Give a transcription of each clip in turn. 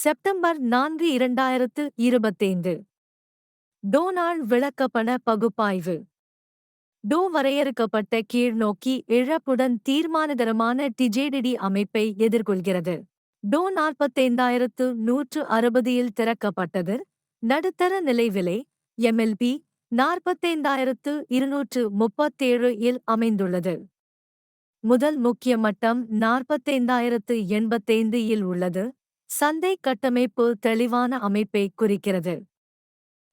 September நான்கு இரண்டாயிரத்து இருபத்தைந்து. டோனால் விளக்கப்பண பகுப்பாய்வு. டோ வரையறுக்கப்பட்ட கீழ்நோக்கி இழப்புடன் தீர்மானகரமான டிஜேடிடி அமைப்பை எதிர்கொள்கிறது. டோ நாற்பத்தைந்தாயிரத்து நூற்று அறுபதில் திறக்கப்பட்டது. நடுத்தர நிலை விலை எம்எல்பி நாற்பத்தைந்தாயிரத்து இருநூற்று முப்பத்தேழு இல் அமைந்துள்ளது. முதல் முக்கிய மட்டம் நாற்பத்தைந்தாயிரத்து எண்பத்தைந்து இல் உள்ளது. சந்தை கட்டமைப்பு தெளிவான அமைப்பை குறிக்கிறது.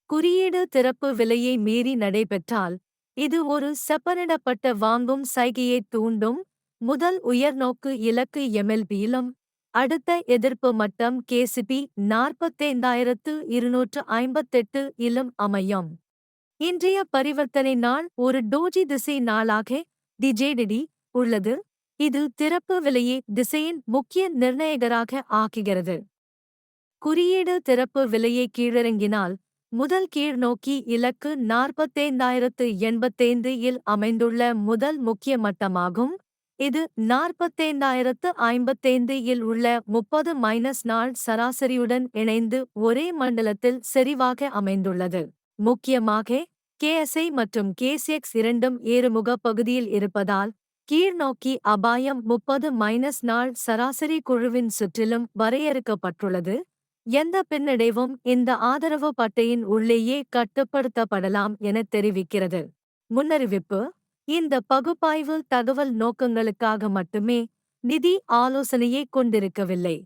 குறியீடு திறப்பு விலையை மீறி நடைபெற்றால் இது ஒரு செப்பனிடப்பட்ட வாங்கும் சைகையை தூண்டும் முதல் உயர்நோக்கு இலக்கு எம்எல்பியிலும் அடுத்த எதிர்ப்பு மட்டம் கேசிபி நாற்பத்தைந்தாயிரத்து இருநூற்று ஐம்பத்தெட்டு இலும் அமையும். இன்றைய பரிவர்த்தனை நாள் ஒரு டோஜி திசை நாளாக டிஜேடிடி உள்ளது. இது திறப்பு விலையை திசையின் முக்கிய நிர்ணயகராக ஆக்குகிறது. குறியீடு திறப்பு விலையை கீழிறங்கினால் முதல் கீழ்நோக்கி இலக்கு நாற்பத்தைந்தாயிரத்து எண்பத்தைந்து இல் அமைந்துள்ள முதல் முக்கிய மட்டமாகும். இது நாற்பத்தைந்தாயிரத்து ஐம்பத்தைந்து இல் உள்ள முப்பது மைனஸ் நாள் சராசரியுடன் இணைந்து ஒரே மண்டலத்தில் செறிவாக அமைந்துள்ளது. முக்கியமாக கேஎஸ்ஐ மற்றும் கேசிஎக்ஸ் இரண்டும் ஏறுமுக பகுதியில் இருப்பதால் கீழ்நோக்கி அபாயம் முப்பது மைனஸ் நாள் சராசரி குழுவின் சுற்றிலும் வரையறுக்கப்பட்டுள்ளது. எந்த பின்னடைவும் இந்த ஆதரவு பட்டையின் உள்ளேயே கட்டுப்படுத்தப்படலாம் என தெரிவிக்கிறது. முன்னறிவிப்பு இந்த பகுப்பாய்வு தகவல் நோக்கங்களுக்காக மட்டுமே நிதி ஆலோசனையை கொண்டிருக்கவில்லை.